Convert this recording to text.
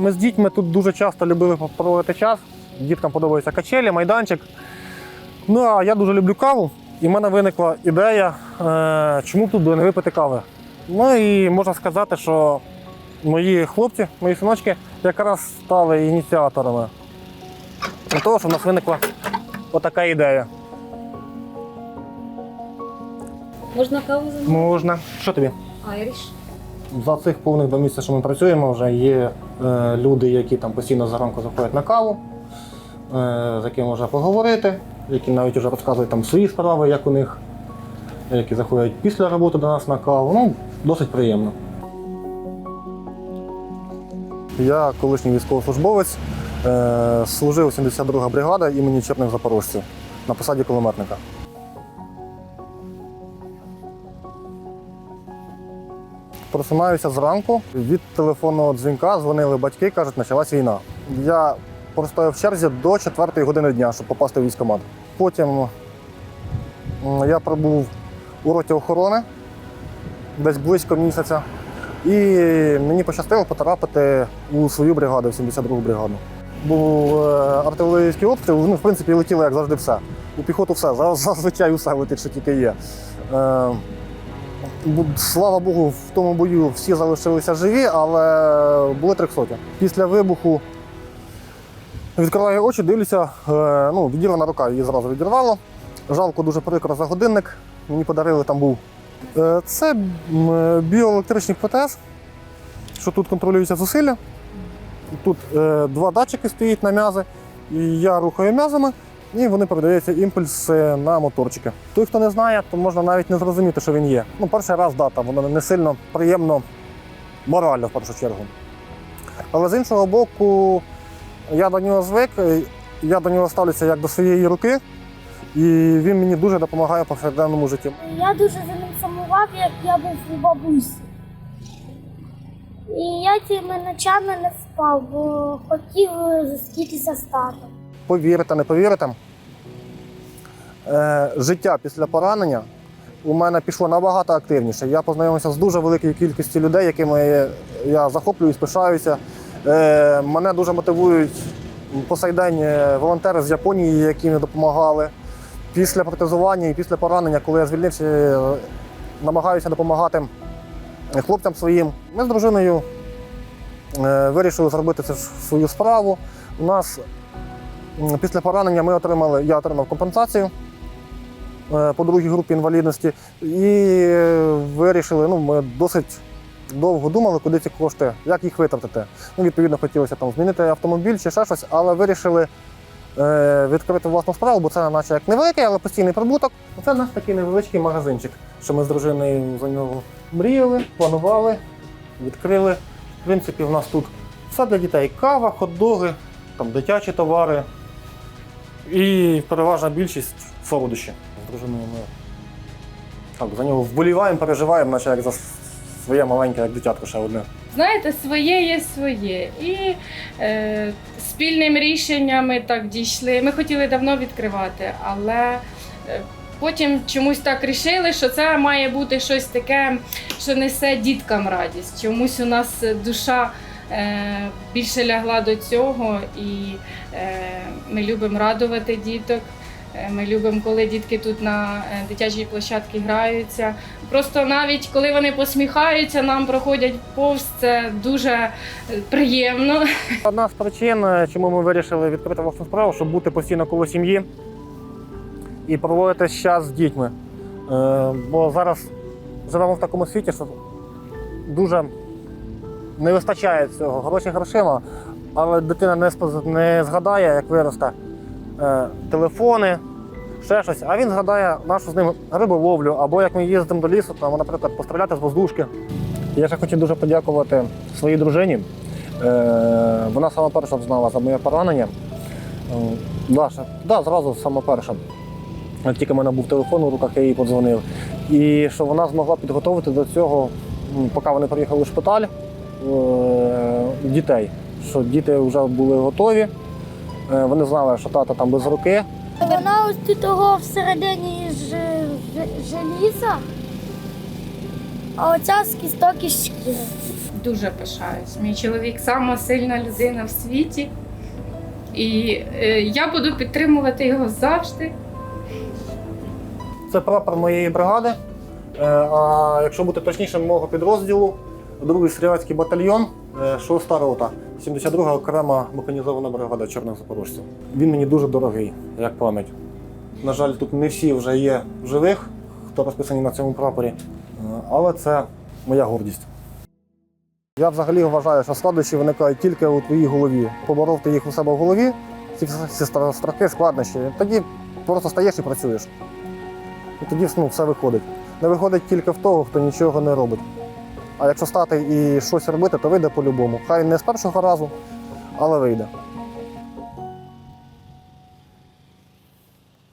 Ми з дітьми тут дуже часто любили проводити час. Діткам подобаються качелі, майданчик. Ну а я дуже люблю каву, і в мене виникла ідея, е, чому б тут не випити кави. Ну і можна сказати, що мої хлопці, мої синочки, якраз стали ініціаторами того, що в нас виникла отака ідея. Можна каву замовити? Можна. Що тобі? Айріш. За цих повних два місяці, що ми працюємо, вже є е, люди, які там постійно зранку заходять на каву, е, з якими можна поговорити, які навіть вже розказують там свої справи, як у них, які заходять після роботи до нас на каву. Ну, досить приємно. Я колишній військовослужбовець, е, служив 72 бригада імені Чорних Запорожців на посаді кулеметника. Просинаюся зранку. Від телефонного дзвінка дзвонили батьки, кажуть, почалась війна. Я простояв в черзі до 4 години дня, щоб попасти в військкомат. Потім я пробув у роті охорони десь близько місяця. І мені пощастило потрапити у свою бригаду, в 72-гу бригаду. Був е, артилерійський обстріл, вони, в принципі, летіло, як завжди, все. У піхоту все, за- зазвичай усе летить, що тільки є. Слава Богу, в тому бою всі залишилися живі, але були 300. Після вибуху відкриваю очі, дивлюся, е, ну, відірвана рука її зразу відірвало. Жалко дуже прикро за годинник. Мені подарили там був. Е, Це е, біоелектричний протез, що тут контролюються зусилля. Тут два датчики стоять на м'язи, і я рухаю м'язами, і вони передаються імпульс е, на моторчики. Той, хто не знає, то можна навіть не зрозуміти, що він є. Ну, перший раз дата, воно не сильно приємно морально в першу чергу. Але з іншого боку, я до нього звик, е, я до нього ставлюся як до своєї руки, і він мені дуже допомагає повсякденному житті. Я дуже за ним сумував, як я був у бабусі. І я цими ночами не спав, бо хотів зустрітися з татом. Повірите, не повірите, е, життя після поранення у мене пішло набагато активніше. Я познайомився з дуже великою кількістю людей, якими я захоплююсь, пишаюся. Е, мене дуже мотивують по сей день волонтери з Японії, які мені допомагали. Після протезування і після поранення, коли я звільнився, е, намагаюся допомагати хлопцям своїм. Ми з дружиною вирішили зробити ж свою справу. У нас Після поранення ми отримали, я отримав компенсацію е, по другій групі інвалідності і е, вирішили, ну, ми досить довго думали, куди ці кошти, як їх витратити. Ну, відповідно, хотілося там змінити автомобіль чи ще щось, але вирішили е, відкрити власну справу, бо це наче як невеликий, але постійний прибуток. Це наш такий невеличкий магазинчик, що ми з дружиною за нього мріяли, планували, відкрили. В принципі, в нас тут все для дітей: кава, хот-доги, там, дитячі товари. І переважна більшість солодощі. З дружиною ми так, за нього вболіваємо, переживаємо, наче як за своє маленьке, як дитятко ще одне. Знаєте, своє є своє. І е, спільним рішенням ми так дійшли. Ми хотіли давно відкривати, але е, потім чомусь так рішили, що це має бути щось таке, що несе діткам радість. Чомусь у нас душа е, більше лягла до цього, і е, ми любимо радувати діток. Е, Ми любимо, коли дітки тут на е, дитячій площадці граються. Просто навіть коли вони посміхаються, нам проходять повз, це дуже е, приємно. Одна з причин, чому ми вирішили відкрити власну справу, щоб бути постійно коло сім'ї і проводити час з дітьми. Бо зараз живемо в такому світі, що дуже не вистачає цього. Гроші грошима, але дитина не, не згадає, як виросте е, телефони, ще щось, а він згадає нашу з ним риболовлю, або як ми їздимо до лісу, там, наприклад, постріляти з воздушки. Я ще хотів дуже подякувати своїй дружині. Е, вона сама перша знала за моє поранення. Е, Даша, да, зразу сама перша. Як тільки в мене був телефон у руках, я їй подзвонив. І що вона змогла підготувати до цього, поки вони приїхали в шпиталь, дітей. Що діти вже були готові. Е, Вони знали, що тата там без руки. Вона ось тут того всередині ж, ж- желіза, а оця з кісток і шкіри. дуже пишаюсь. Мій чоловік сама сильна людина в світі. І е, я буду підтримувати його завжди. Це прапор моєї бригади. Е, А якщо бути точнішим, мого підрозділу, другий стрілецький батальйон, е, 6 рота, 72 окрема механізована бригада чорних запорожців. Він мені дуже дорогий, як пам'ять. На жаль, тут не всі вже є живих, хто розписаний на цьому прапорі, Е, але це моя гордість. Я взагалі вважаю, що складнощі виникають тільки у твоїй голові. Поборов ти їх у себе в голові, ці всі страхи, складнощі. Тоді просто стаєш і працюєш. І тоді ну, все виходить. Не виходить тільки в того, хто нічого не робить. А якщо стати і щось робити, то вийде по-любому. Хай не з першого разу, але вийде.